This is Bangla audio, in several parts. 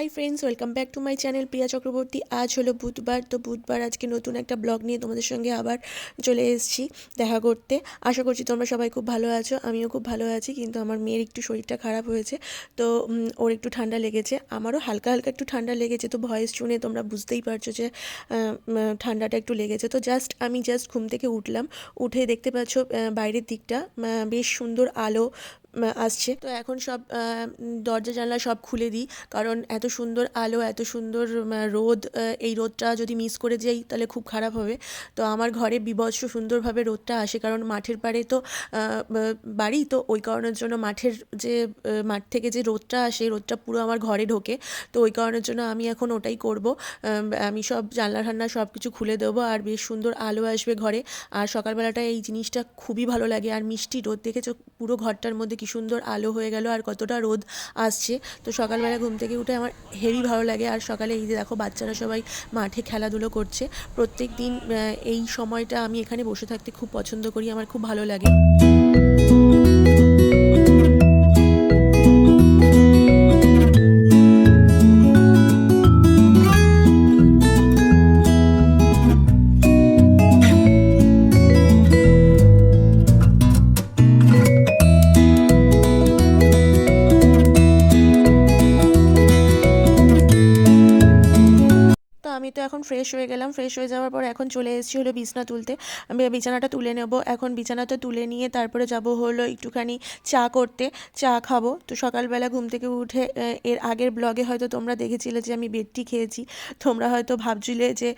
Hi friends welcome back to my channel Priya Chakraborty আজ হলো বুধবার, তো বুধবার আজকে নতুন একটা ব্লগ নিয়ে তোমাদের সঙ্গে আবার চলে এসেছি দেখা করতে। আশা করছি তোমরা সবাই খুব ভালো আছো, আমিও খুব ভালো আছি, কিন্তু আমার মেয়ের একটু শরীরটা খারাপ হয়েছে, তো ওর একটু ঠান্ডা লেগেছে, আমারও হালকা হালকা একটু ঠান্ডা লেগেছে, তো ভয়েস শুনে তোমরা বুঝতেই পারছ যে ঠান্ডাটা একটু লেগেছে। তো জাস্ট আমি জাস্ট ঘুম থেকে উঠলাম, উঠে দেখতে পাচ্ছ বাইরের দিকটা বেশ সুন্দর আলো আসছে। তো এখন সব দরজা, জানলা সব খুলে দিই। কারণ এত সুন্দর আলো, এত সুন্দর রোদ এই রোদটা যদি মিস করে যাই, তাহলে খুব খারাপ হবে। তো আমার ঘরে বিভৎস সুন্দরভাবে রোদটা আসে। কারণ মাঠের পাড়ে তো বাড়ি, তো ওই কারণের জন্য মাঠের যে মাঠ থেকে যে রোদটা আসে, রোদটা পুরো আমার ঘরে ঢোকে। তো ওই কারণের জন্য আমি এখন ওটাই করব। আমি সব জানলা ঠান্না সব কিছু খুলে দেবো আর বেশ সুন্দর আলো আসবে ঘরে। আর সকালবেলাটা এই জিনিসটা খুবই ভালো লাগে। আর মিষ্টি রোদ, দেখেছ? পুরো ঘরটার মধ্যে কি সুন্দর আলো হয়ে গেল আর কতটা রোদ আসছে। তো সকালবেলা ঘুম থেকে উঠে আমার হেভি ভালো লাগে আর সকালে এই যে দেখো বাচ্চারা সবাই মাঠে খেলাধুলো করছে। প্রত্যেক দিন এই সময়টা আমি এখানে বসে থাকতে খুব পছন্দ করি, আমার খুব ভালো লাগে। গেলাম ফ্রেশ হয়ে যাওয়ার পর এখন চলে এসেছি হলো বিছনা তুলতে। আমি বিছানাটা তুলে নেব। এখন বিছানাটা তুলে নিয়ে তারপরে যাব হলো একটুখানি চা করতে। চা খাব। তো সকালবেলা ঘুম থেকে উঠে এর আগের ব্লগে হয়তো তোমরা দেখেছিলে যে আমি বেডটি খেয়েছি। তোমরা হয়তো ভাবছিলে যে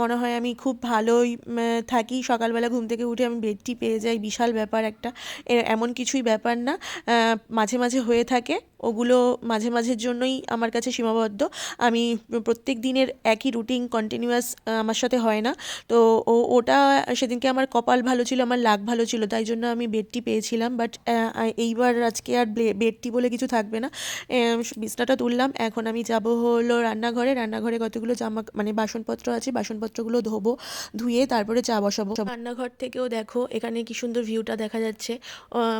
মনে হয় আমি খুব ভালোই থাকি। সকালবেলা ঘুম থেকে উঠে আমি বেডটি পেয়ে যাই। বিশাল ব্যাপার একটা। এমন কিছুই ব্যাপার না। মাঝে মাঝে হয়ে থাকে। ওগুলো মাঝে মাঝের জন্যই আমার কাছে সীমাবদ্ধ। আমি প্রত্যেক দিনের একই রুটিন কন্টিনিউয়াস আমার সাথে হয় না। তো ও, ওটা সেদিনকে আমার কপাল ভালো ছিল, আমার লাক ভালো ছিল, তাই জন্য আমি বেডটি পেয়েছিলাম। বাট এইবার আজকে আর বেডটি বলে কিছু থাকবে না। বিছনাটা তুললাম, এখন আমি যাব হলো রান্নাঘরে। রান্নাঘরে কতগুলো জামা মানে বাসনপত্র আছে, বাসনপত্রগুলো ধোবো, ধুয়ে তারপরে চা বসাবো। রান্নাঘর থেকেও দেখো, এখানে কি সুন্দর ভিউটা দেখা যাচ্ছে।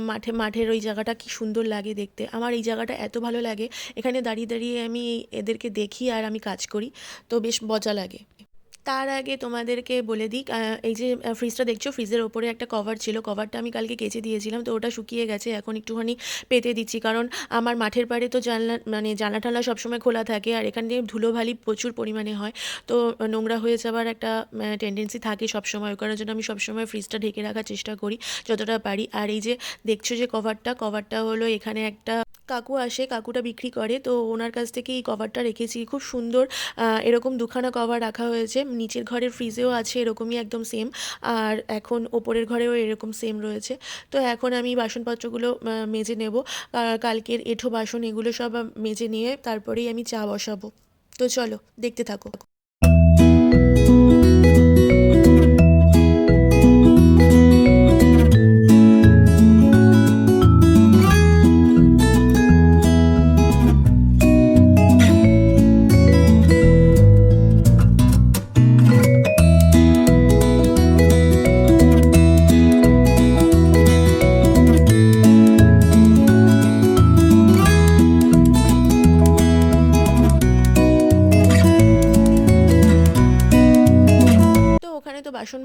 মাঠে, মাঠের ওই জায়গাটা কি সুন্দর লাগে দেখতে। আমার এই জায়গাটা এত ভালো লাগে। এখানে দাঁড়িয়ে দাঁড়িয়ে আমি এদেরকে দেখি আর আমি কাজ করি। তো বেশ মজা লাগে। তার আগে তোমাদেরকে বলে দিই এই যে ফ্রিজটা দেখছ? ফ্রিজের ওপরে একটা কভার ছিল। কভারটা আমি কালকে কেচে দিয়েছিলাম, তো ওটা শুকিয়ে গেছে। এখন একটুখানি পেতে দিচ্ছি। কারণ আমার মাঠের পাড়ে তো জানলা মানে জানলা টানলা সবসময় খোলা থাকে আর এখানে ধুলোবালি প্রচুর পরিমাণে হয়। তো নোংরা হয়ে যাওয়ার একটা টেন্ডেন্সি থাকে সবসময়। ওই কারণের জন্য আমি সবসময় ফ্রিজটা ঢেকে রাখার চেষ্টা করি, যতটা পারি। আর এই যে, দেখছ যে কভারটা কভারটা হলো এখানে একটা কাকু আসে, কাকুটা বিক্রি করে। তো ওনার কাছ থেকে এই কভারটা রেখেছি। খুব সুন্দর এরকম দুখানা কভার রাখা হয়েছে। নিচের ঘরের ফ্রিজেও আছে, এরকমই একদম সেম আর এখন ওপরের ঘরেও এরকম সেম রয়েছে। তো এখন আমি বাসনপত্রগুলো মেজে নেব। কালকের এঁঠো বাসন, এগুলো সব মেজে নিয়ে তারপরেই আমি চা বসাবো। তো চলো, দেখতে থাকো।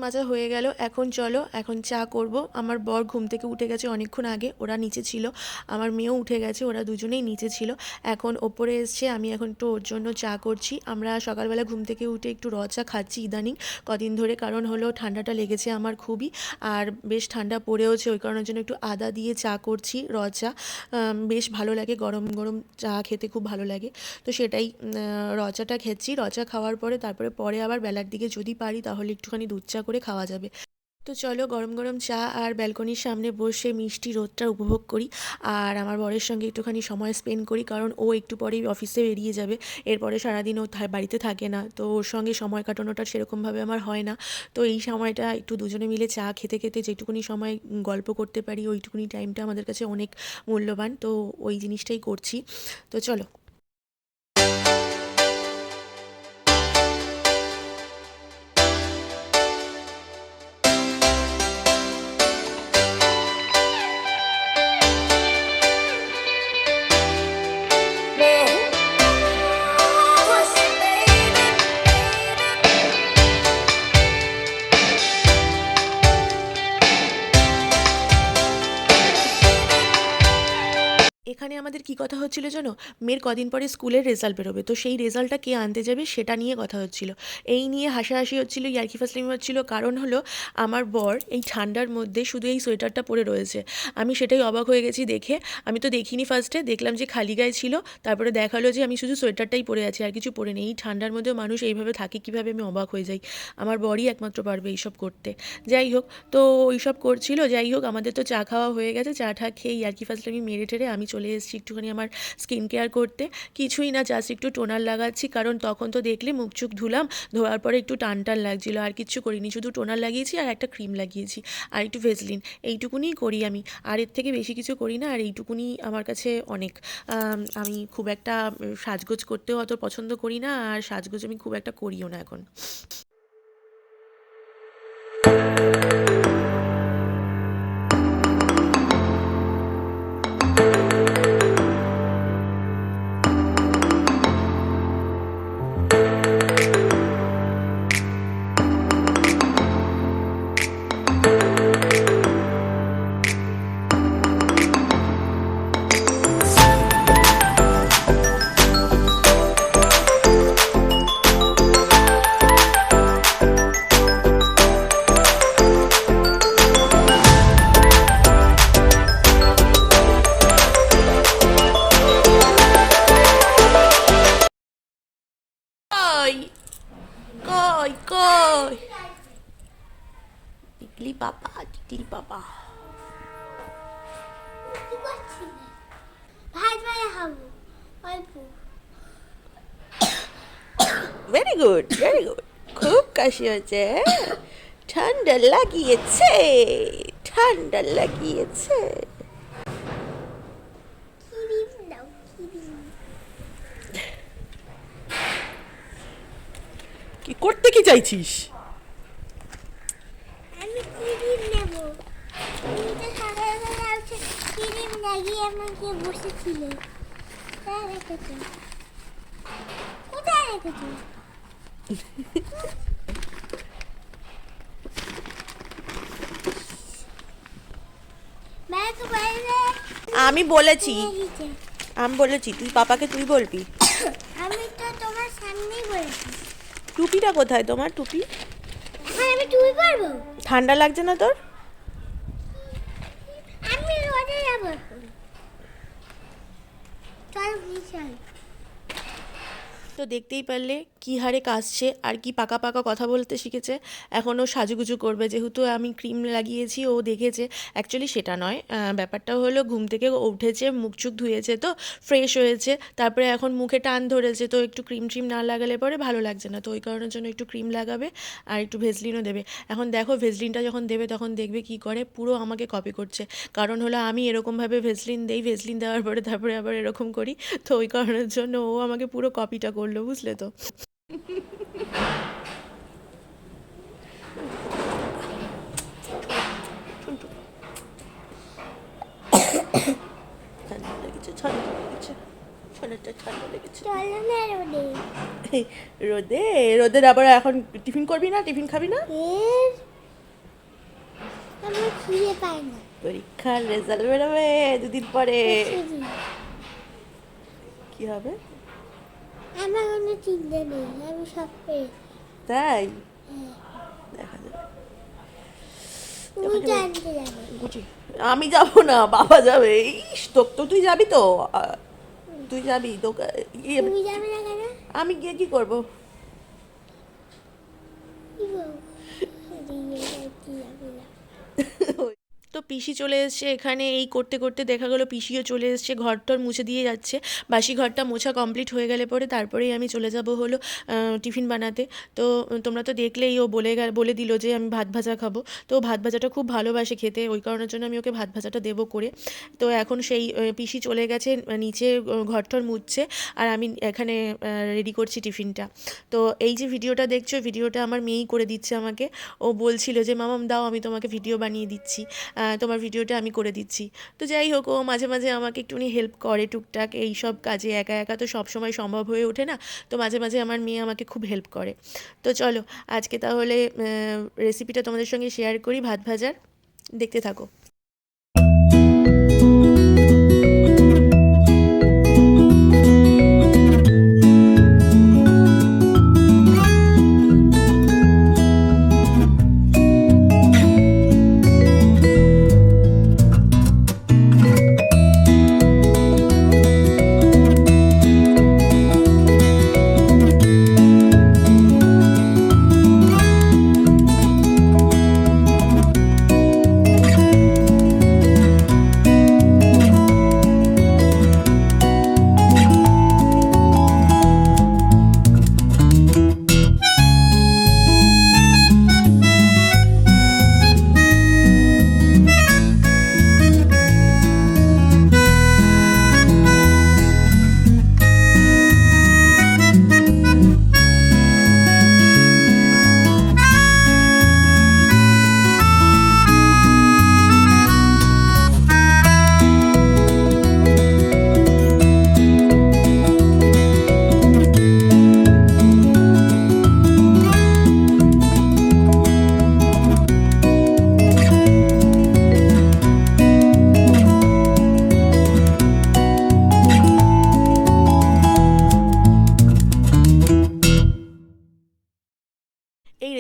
মাজা হয়ে গেল। এখন চলো এখন চা করব। আমার বর ঘুম থেকে উঠে গেছে অনেকক্ষণ আগে ওরা নিচে ছিল। আমার মেয়েও উঠে গেছে ওরা দুজনেই নিচে ছিল। এখন ওপরে এসছে আমি এখন একটু ওর জন্য চা করছি। আমরা সকালবেলা ঘুম থেকে উঠে একটু র চা খাচ্ছি ইদানিং। কদিন ধরে কারণ হলো ঠান্ডাটা লেগেছে আমার খুবই আর বেশ ঠান্ডা পড়েওছে ওই কারণের জন্য একটু আদা দিয়ে চা করছি র চা। বেশ ভালো লাগে গরম গরম চা খেতে খুব ভালো লাগে। তো সেটাই উম, র চাটা খেচ্ছি। র চা খাওয়ার পরে তারপরে পরে আবার বেলার দিকে যদি পারি তাহলে একটুখানি দুধ চা খাওয়া যাবে। তো চলো গরম গরম চা আর ব্যালকনির সামনে বসে মিষ্টি রোদটা উপভোগ করি। আর আমার বরের সঙ্গে একটুখানি সময় স্পেন্ড করি, কারণ ও একটু পরেই অফিসে বেরিয়ে যাবে। এরপরে সারাদিন ও বাড়িতে থাকে না, তো ওর সঙ্গে সময় কাটানোটা সেরকমভাবে আমার হয় না। তো এই সময়টা একটু দুজনে মিলে চা খেতে খেতে যেটুকুনি সময় গল্প করতে পারি, ওইটুকুনি টাইমটা আমাদের কাছে অনেক মূল্যবান। তো ওই জিনিসটাই করছি। তো চলো। এখানে আমাদের কি কথা হচ্ছিল জানো? মেয়ের কদিন পরে স্কুলের রেজাল্ট বেরোবে। তো সেই রেজাল্টটা কে আনতে যাবে সেটা নিয়ে কথা হচ্ছিল। এই নিয়ে হাসাহাসি হচ্ছিল, ইয়ার্কি ফাসলিম হচ্ছিল। কারণ হলো আমার বর এই ঠান্ডার মধ্যে শুধু এই সোয়েটারটা পরে রয়েছে। আমি সেটাই অবাক হয়ে গেছি দেখে। আমি তো দেখিনি ফার্স্টে দেখলাম যে খালি গায়ে ছিল। তারপরে দেখাল যে আমি শুধু সোয়েটারটাই পরে আছি, আর কিছু পরে নেই। এই ঠান্ডার মধ্যেও মানুষ এইভাবে থাকে, কীভাবে আমি অবাক হয়ে যাই? আমার বরই একমাত্র পারবে এইসব করতে। যাই হোক, তো ওইসব করছিল। যাই হোক, আমাদের তো চা খাওয়া হয়ে গেছে। চা ঠা খেয়ে ইয়ার্কি ফাসলামি মেরে টেরে আমি চলে এসেছি একটুখানি আমার স্কিন কেয়ার করতে। কিছুই না জাস্ট একটু টোনার লাগাচ্ছি, কারণ তখন তো দেখলে মুখ চুখ ধুলাম, ধোয়ার পরে একটু টান টান লাগছিল, আর কিচ্ছু করিনি, শুধু টোনার লাগিয়েছি আর একটা ক্রিম লাগিয়েছি, আর একটু ভেজলিন এইটুকুনিই করি আমি। আর এর থেকে বেশি কিছু করি না, আর এইটুকুনি আমার কাছে অনেক। আমি খুব একটা সাজগোজ করতেও অত পছন্দ করি না, আর সাজগোজ আমি খুব একটা করিও না এখন। টিকলি বাবা। ভেরি গুড ভেরি গুড খুব কাশি হয়েছে হ্যাঁ? ঠান্ডা লাগিয়েছে ঠান্ডা লাগিয়েছে। কি করতে কি চাইছিস আমি কিরিম নেব তুমি তো সকালবেলা উঠে লাগিয়ে আমাকে বসেছিলে। কোথায় রেখেছো? কোথায় রেখেছো? আমি বলেছি। আমি বলেছি তুই পাপাকে তুই বলবি? আমি তো তোমার সামনেই বলেছি। টুপিটা কোথায় তোমার টুপি? এখন আমি টুই পারব। ঠান্ডা লাগছে না তোর আমি রোদে যাব এখন চল বিশাল তো দেখতেই পারলে কি হারে কাশছে আর কি পাকা পাকা কথা বলতে শিখেছে। এখনও সাজুগুজু করবে। যেহেতু আমি ক্রিম লাগিয়েছি, ও দেখেছে। অ্যাকচুয়ালি সেটা নয়। ব্যাপারটা হলো ঘুম থেকে উঠেছে, মুখ চুখ ধুয়েছে তো, ফ্রেশ হয়েছে। তারপরে এখন মুখে টান ধরেছে তো একটু ক্রিম ট্রিম না লাগালে পরে ভালো লাগছে না। তো ওই কারণের জন্য একটু ক্রিম লাগাবে আর একটু ভেসলিনও দেবে। এখন দেখো ভেজলিনটা যখন দেবে তখন দেখবে কি করে, পুরো আমাকে কপি করছে। কারণ হলো আমি এরকমভাবে ভেজলিন দেই ভেসলিন দেওয়ার পরে তারপরে আবার এরকম করি। তো ওই কারণের জন্য ও আমাকে পুরো কপিটা করল বুঝলে তো রোদে রোদে রোদের আবার এখন টিফিন করবি না? টিফিন খাবি না? পরীক্ষার রেজাল্ট বেরোবে দুদিন পরে। কি হবে? কোনো চিন্তা নেই আমি সব পেয়ে। তাই? দেখা যাবে বুঝি আমি যাব না বাবা যাবে। ইস তো তো তুই যাবি তো? তুই যাবি তো ইয়ে, আমি গিয়ে কি করব কি গো দিয়ে যাচ্ছি যাবে না তো পিসি চলে এসছে এখানে। এই করতে করতে দেখা গেলো পিসিও চলে এসছে, ঘরটর মুছে দিয়ে যাচ্ছে। বাসি ঘরটা মোছা কমপ্লিট হয়ে গেলে পরে তারপরেই আমি চলে যাব হলো টিফিন বানাতে। তো তোমরা তো দেখলেই ও বলে গেল বলে দিল যে আমি ভাত ভাজা খাব। তো ভাত ভাজাটা খুব ভালোবাসে খেতে, ওই কারণের জন্য আমি ওকে ভাত ভাজাটা দেবো করে। তো এখন সেই পিসি চলে গেছে, নিচে ঘরটর মুছছে আর আমি এখানে রেডি করছি টিফিনটা। তো এই যে ভিডিওটা দেখছ, ভিডিওটা আমার মেয়েই করে দিচ্ছে আমাকে। ও বলছিল যে, মামাম, দাও, আমি তোমাকে ভিডিও বানিয়ে দিচ্ছি। তোমার ভিডিওটা আমি করে দিচ্ছি। তো যাই হোক, ও মাঝে মাঝে আমাকে একটুখানি হেল্প করে টুকটাক এই সব কাজে একা একা তো সব সময় সম্ভব হয়ে ওঠে না। তো মাঝে মাঝে আমার মেয়ে আমাকে খুব হেল্প করে। তো চলো, আজকে তাহলে রেসিপিটা তোমাদের সঙ্গে শেয়ার করি ভাত ভাজার। দেখতে থাকো।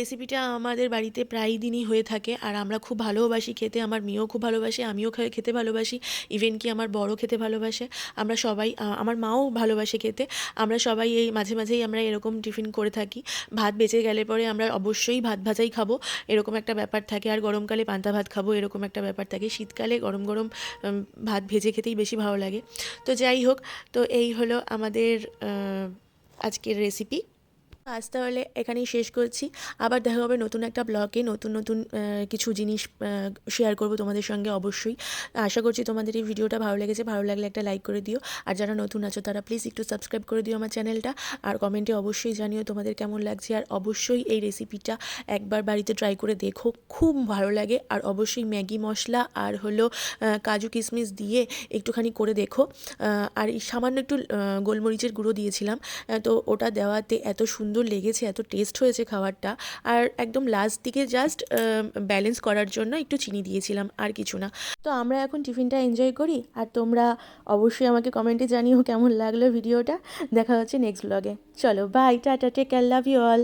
রেসিপিটা আমাদের বাড়িতে প্রায় দিনই হয়ে থাকে। আর আমরা খুব ভালোবাসি খেতে। আমার মেয়েও খুব ভালোবাসে, আমিও খেতে ভালোবাসি। ইভেন কি আমার বড় খেতে ভালোবাসে। আমরা সবাই আমার মাও ভালোবাসে খেতে। আমরা সবাই এই মাঝে মাঝেই আমরা এরকম টিফিন করে থাকি। ভাত বেঁচে গেলে পরে আমরা অবশ্যই ভাত ভাজাই খাব। এরকম একটা ব্যাপার থাকে। আর গরমকালে পান্তা ভাত খাব, এরকম একটা ব্যাপার থাকে। শীতকালে গরম গরম ভাত ভেজে খেতেই বেশি ভালো লাগে। তো যাই হোক, তো এই হলো আমাদের আজকের রেসিপি আজ তাহলে এখানেই শেষ করছি। আবার দেখা হবে নতুন একটা ব্লগে নতুন নতুন কিছু জিনিস শেয়ার করব তোমাদের সঙ্গে অবশ্যই। আশা করছি তোমাদের এই ভিডিওটা ভালো লেগেছে। ভালো লাগলে একটা লাইক করে দিও। আর যারা নতুন আছো, তারা প্লিজ একটু সাবস্ক্রাইব করে দিও আমার চ্যানেলটা আর কমেন্টে অবশ্যই জানিও তোমাদের কেমন লাগছে। আর অবশ্যই এই রেসিপিটা একবার বাড়িতে ট্রাই করে দেখো। খুব ভালো লাগে। আর অবশ্যই ম্যাগি মশলা আর হলো কাজু কিশমিশ দিয়ে একটুখানি করে দেখো। আর সামান্য একটু গোলমরিচের গুঁড়ো দিয়েছিলাম। তো ওটা দেওয়াতে এত সুন্দর লেগেছে, এত টেস্ট হয়েছে খাবারটা। আর একদম লাস্ট দিকে জাস্ট ব্যালেন্স করার জন্য একটু চিনি দিয়েছিলাম, আর কিছু না। তো আমরা এখন টিফিনটা এনজয় করি, আর তোমরা অবশ্যই আমাকে কমেন্টে জানিও কেমন লাগল ভিডিওটা দেখা হচ্ছে নেক্সট ব্লগে চলো bye ta-ta take I love you all